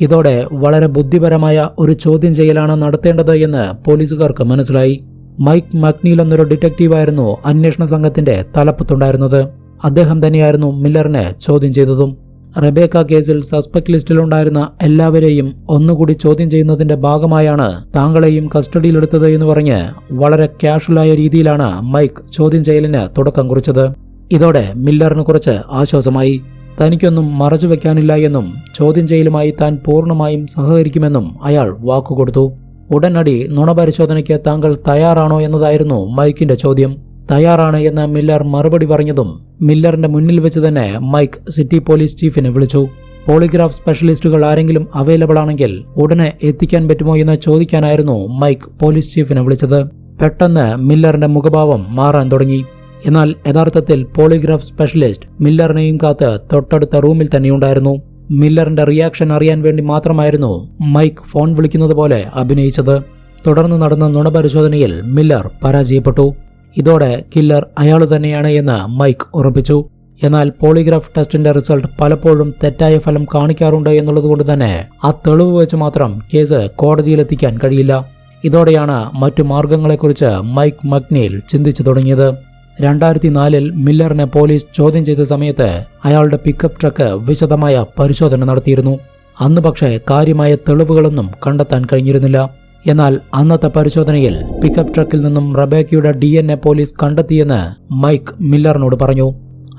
ഇതോടെ വളരെ ബുദ്ധിപരമായ ഒരു ചോദ്യം ചെയ്യലാണ് നടത്തേണ്ടത് എന്ന് പോലീസുകാർക്ക് മനസ്സിലായി. മൈക്ക് മക്നീൽ എന്നൊരു ഡിറ്റക്റ്റീവായിരുന്നു അന്വേഷണ സംഘത്തിന്റെ തലപ്പത്തുണ്ടായിരുന്നത്. അദ്ദേഹം തന്നെയായിരുന്നു മില്ലറിനെ ചോദ്യം ചെയ്തതും. റബേക്ക കേസിൽ സസ്പെക്ട് ലിസ്റ്റിലുണ്ടായിരുന്ന എല്ലാവരെയും ഒന്നുകൂടി ചോദ്യം ചെയ്യുന്നതിന്റെ ഭാഗമായാണ് താങ്കളെയും കസ്റ്റഡിയിലെടുത്തത് എന്ന് പറഞ്ഞ് വളരെ ക്യാഷ്വലായ രീതിയിലാണ് മൈക്ക് ചോദ്യം ചെയ്യലിന് തുടക്കം കുറിച്ചത്. ഇതോടെ മില്ലറിന് കുറച്ച് ആശ്വാസമായി. തനിക്കൊന്നും മറച്ചു വെക്കാനില്ല എന്നും ചോദ്യം ചെയ്യലുമായി താൻ പൂർണമായും സഹകരിക്കുമെന്നും അയാൾ വാക്കുകൊടുത്തു. ഉടനടി നുണപരിശോധനയ്ക്ക് താങ്കൾ തയ്യാറാണോ എന്നതായിരുന്നു മൈക്കിന്റെ ചോദ്യം. തയ്യാറാണ് എന്ന് മില്ലർ മറുപടി പറഞ്ഞതും മില്ലറിന്റെ മുന്നിൽ വെച്ച് തന്നെ മൈക്ക് സിറ്റി പോലീസ് ചീഫിനെ വിളിച്ചു. പോളിഗ്രാഫ് സ്പെഷ്യലിസ്റ്റുകൾ ആരെങ്കിലും അവൈലബിൾ ആണെങ്കിൽ ഉടനെ എത്തിക്കാൻ പറ്റുമോ എന്ന് ചോദിക്കാനായിരുന്നു മൈക്ക് പോലീസ് ചീഫിനെ വിളിച്ചത്. പെട്ടെന്ന് മില്ലറിന്റെ മുഖഭാവം മാറാൻ തുടങ്ങി. എന്നാൽ യഥാർത്ഥത്തിൽ പോളിഗ്രാഫ് സ്പെഷ്യലിസ്റ്റ് മില്ലറിനെയും കാത്ത് തൊട്ടടുത്ത റൂമിൽ തന്നെയുണ്ടായിരുന്നു. മില്ലറിന്റെ റിയാക്ഷൻ അറിയാൻ വേണ്ടി മാത്രമായിരുന്നു മൈക്ക് ഫോൺ വിളിക്കുന്നത് പോലെ അഭിനയിച്ചത്. തുടർന്ന് നടന്ന നുണപരിശോധനയിൽ മില്ലർ പരാജയപ്പെട്ടു. ഇതോടെ കില്ലർ അയാൾ തന്നെയാണ് എന്ന് മൈക്ക് ഉറപ്പിച്ചു. എന്നാൽ പോളിഗ്രാഫ് ടെസ്റ്റിന്റെ റിസൾട്ട് പലപ്പോഴും തെറ്റായ ഫലം കാണിക്കാറുണ്ട് എന്നുള്ളതുകൊണ്ട് തന്നെ ആ തെളിവ് വെച്ച് മാത്രം കേസ് കോടതിയിലെത്തിക്കാൻ കഴിയില്ല. ഇതോടെയാണ് മറ്റു മാർഗങ്ങളെക്കുറിച്ച് മൈക്ക് മക്നീൽ ചിന്തിച്ചു തുടങ്ങിയത്. രണ്ടായിരത്തി നാലിൽ മില്ലറിനെ പോലീസ് ചോദ്യം ചെയ്ത സമയത്ത് അയാളുടെ പിക്കപ്പ് ട്രക്ക് വിശദമായ പരിശോധന നടത്തിയിരുന്നു. അന്ന് പക്ഷേ കാര്യമായ തെളിവുകളൊന്നും കണ്ടെത്താൻ കഴിഞ്ഞിരുന്നില്ല. എന്നാൽ അന്നത്തെ പരിശോധനയിൽ പിക്കപ്പ് ട്രക്കിൽ നിന്നും റബേക്കയുടെ ഡി എൻ എ പോലീസ് കണ്ടെത്തിയെന്ന് മൈക്ക് മില്ലറിനോട് പറഞ്ഞു.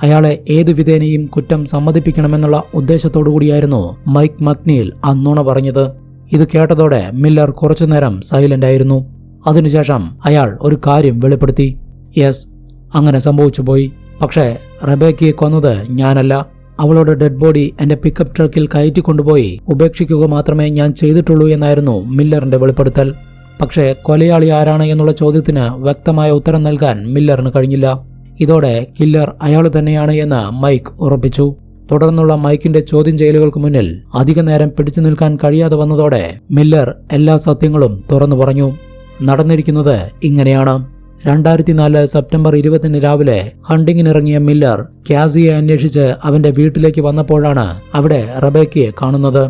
അയാളെ ഏത് വിധേനയും കുറ്റം സമ്മതിപ്പിക്കണമെന്നുള്ള ഉദ്ദേശത്തോടുകൂടിയായിരുന്നു മൈക്ക് മക്നീൽ അന്നുണ പറഞ്ഞത്. ഇത് കേട്ടതോടെ മില്ലർ കുറച്ചുനേരം സൈലന്റ് ആയിരുന്നു. അതിനുശേഷം അയാൾ ഒരു കാര്യം വെളിപ്പെടുത്തി. യെസ് അങ്ങനെ സംഭവിച്ചു പോയി. പക്ഷേ റബേക്കയെ കൊന്നത് ഞാനല്ല. അവളുടെ ഡെഡ് ബോഡി എന്റെ പിക്കപ്പ് ട്രക്കിൽ കയറ്റി കൊണ്ടുപോയി ഉപേക്ഷിക്കുക മാത്രമേ ഞാൻ ചെയ്തിട്ടുള്ളൂ എന്നായിരുന്നു മില്ലറിന്റെ വെളിപ്പെടുത്തൽ. പക്ഷേ കൊലയാളി ആരാണ് എന്നുള്ള ചോദ്യത്തിന് വ്യക്തമായ ഉത്തരം നൽകാൻ മില്ലറിന് കഴിഞ്ഞില്ല. ഇതോടെ കില്ലർ അയാൾ തന്നെയാണ് എന്ന് മൈക്ക് ഉറപ്പിച്ചു. തുടർന്നുള്ള മൈക്കിന്റെ ചോദ്യം ചെയ്യലുകൾക്ക് മുന്നിൽ അധികനേരം പിടിച്ചു നിൽക്കാൻ കഴിയാതെ വന്നതോടെ മില്ലർ എല്ലാ സത്യങ്ങളും തുറന്നു പറഞ്ഞു. നടന്നിരിക്കുന്നത് ഇങ്ങനെയാണ്. രണ്ടായിരത്തി നാല് സെപ്റ്റംബർ ഇരുപത്തിന് രാവിലെ ഹണ്ടിങ്ങിനിറങ്ങിയ മില്ലർ ക്യാസിയെ അന്വേഷിച്ച് അവന്റെ വീട്ടിലേക്ക് വന്നപ്പോഴാണ് അവിടെ റബേക്കയെ കാണുന്നത്.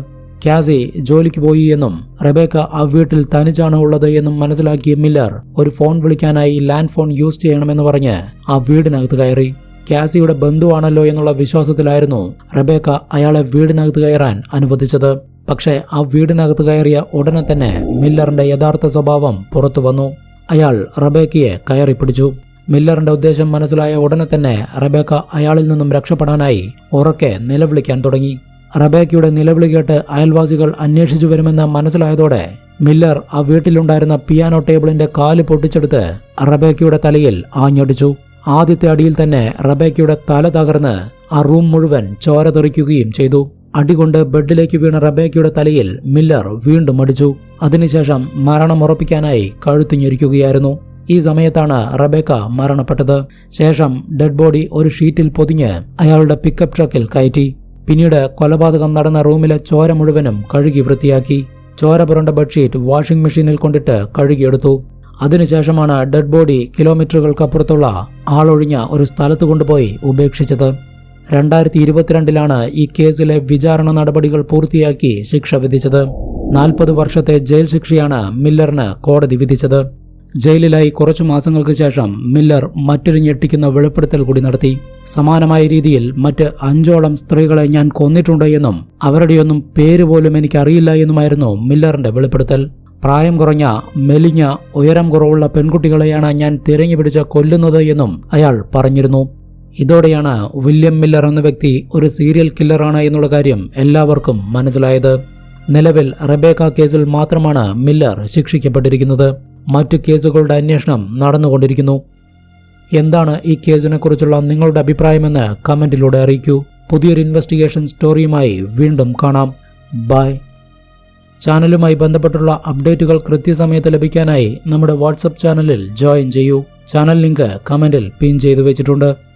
ക്യാസി ജോലിക്ക് പോയി എന്നും റബേക്ക ആ വീട്ടിൽ തനിച്ചാണ് ഉള്ളത് എന്നും മനസ്സിലാക്കിയ മില്ലർ ഒരു ഫോൺ വിളിക്കാനായി ലാൻഡ് ഫോൺ യൂസ് ചെയ്യണമെന്ന് പറഞ്ഞ് ആ വീടിനകത്ത് കയറി. ക്യാസിയുടെ ബന്ധുവാണല്ലോ എന്നുള്ള വിശ്വാസത്തിലായിരുന്നു റബേക്ക അയാളെ വീടിനകത്ത് കയറാൻ അനുവദിച്ചത്. പക്ഷേ ആ വീടിനകത്ത് കയറിയ ഉടനെ തന്നെ മില്ലറിന്റെ യഥാർത്ഥ സ്വഭാവം പുറത്തു വന്നു. അയാൾ റബേക്കയെ കയറി പിടിച്ചു. മില്ലറിന്റെ ഉദ്ദേശം മനസ്സിലായ ഉടനെ തന്നെ റബേക്ക അയാളിൽ നിന്നും രക്ഷപ്പെടാനായി ഉറക്കെ നിലവിളിക്കാൻ തുടങ്ങി. റബേക്കയുടെ നിലവിളി കേട്ട് അയൽവാസികൾ അന്വേഷിച്ചു വരുമെന്ന് മനസ്സിലായതോടെ മില്ലർ ആ വീട്ടിലുണ്ടായിരുന്ന പിയാനോ ടേബിളിന്റെ കാൽ പൊട്ടിച്ചെടുത്ത് റബേക്കയുടെ തലയിൽ ആഞ്ഞടിച്ചു. ആദ്യത്തെ അടിയിൽ തന്നെ റബേക്കയുടെ തല തകർന്ന് ആ റൂം മുഴുവൻ ചോര തെറിക്കുകയും ചെയ്തു. അടികൊണ്ട് ബെഡിലേക്ക് വീണ റബേക്കയുടെ തലയിൽ മില്ലർ വീണ്ടും അടിച്ചു. അതിനുശേഷം മരണം ഉറപ്പിക്കാനായി കഴുത്തിഞ്ഞിരിക്കുകയായിരുന്നു. ഈ സമയത്താണ് റബേക്ക മരണപ്പെട്ടത്. ശേഷം ഡെഡ് ബോഡി ഒരു ഷീറ്റിൽ പൊതിഞ്ഞ് അയാളുടെ പിക്കപ്പ് ട്രക്കിൽ കയറ്റി. പിന്നീട് കൊലപാതകം നടന്ന റൂമിലെ ചോര മുഴുവനും കഴുകി വൃത്തിയാക്കി. ചോര പുരണ്ട ബെഡ്ഷീറ്റ് വാഷിംഗ് മെഷീനിൽ കൊണ്ടിട്ട് കഴുകിയെടുത്തു. അതിനുശേഷമാണ് ഡെഡ് ബോഡി കിലോമീറ്ററുകൾക്കപ്പുറത്തുള്ള ആളൊഴിഞ്ഞ ഒരു സ്ഥലത്ത് കൊണ്ടുപോയി ഉപേക്ഷിച്ചത്. രണ്ടായിരത്തി ഇരുപത്തിരണ്ടിലാണ് ഈ കേസിലെ വിചാരണ നടപടികൾ പൂർത്തിയാക്കി ശിക്ഷ വിധിച്ചത്. നാൽപ്പത് വർഷത്തെ ജയിൽ ശിക്ഷയാണ് മില്ലറിന് കോടതി വിധിച്ചത്. ജയിലിലായി കുറച്ചു മാസങ്ങൾക്ക് ശേഷം മില്ലർ മറ്റൊരു ഞെട്ടിക്കുന്ന വെളിപ്പെടുത്തൽ കൂടി നടത്തി. സമാനമായ രീതിയിൽ മറ്റ് അഞ്ചോളം സ്ത്രീകളെ ഞാൻ കൊന്നിട്ടുണ്ട് എന്നും അവരുടെയൊന്നും പേര് പോലും എനിക്ക് അറിയില്ല എന്നുമായിരുന്നു മില്ലറിന്റെ വെളിപ്പെടുത്തൽ. പ്രായം കുറഞ്ഞ മെലിഞ്ഞ ഉയരം കുറവുള്ള പെൺകുട്ടികളെയാണ് ഞാൻ തിരഞ്ഞു പിടിച്ച് കൊല്ലുന്നത് എന്നും അയാൾ പറഞ്ഞിരുന്നു. ഇതോടെയാണ് വില്യം മില്ലർ എന്ന വ്യക്തി ഒരു സീരിയൽ കില്ലറാണ് എന്നുള്ള കാര്യം എല്ലാവർക്കും മനസ്സിലായത്. നിലവിൽ റബേക്ക കേസിൽ മാത്രമാണ് മില്ലർ ശിക്ഷിക്കപ്പെട്ടിരിക്കുന്നത്. മറ്റു കേസുകളുടെ അന്വേഷണം നടന്നുകൊണ്ടിരിക്കുന്നു. എന്താണ് ഈ കേസിനെക്കുറിച്ചുള്ള നിങ്ങളുടെ അഭിപ്രായമെന്ന് കമന്റിലൂടെ അറിയിക്കൂ. പുതിയൊരു ഇൻവെസ്റ്റിഗേഷൻ സ്റ്റോറിയുമായി വീണ്ടും കാണാം. ബായ് ചാനലുമായി ബന്ധപ്പെട്ടുള്ള അപ്ഡേറ്റുകൾ കൃത്യസമയത്ത് ലഭിക്കാനായി നമ്മുടെ വാട്സപ്പ് ചാനലിൽ ജോയിൻ ചെയ്യൂ. ചാനൽ ലിങ്ക് കമന്റിൽ പിൻ ചെയ്തു വെച്ചിട്ടുണ്ട്.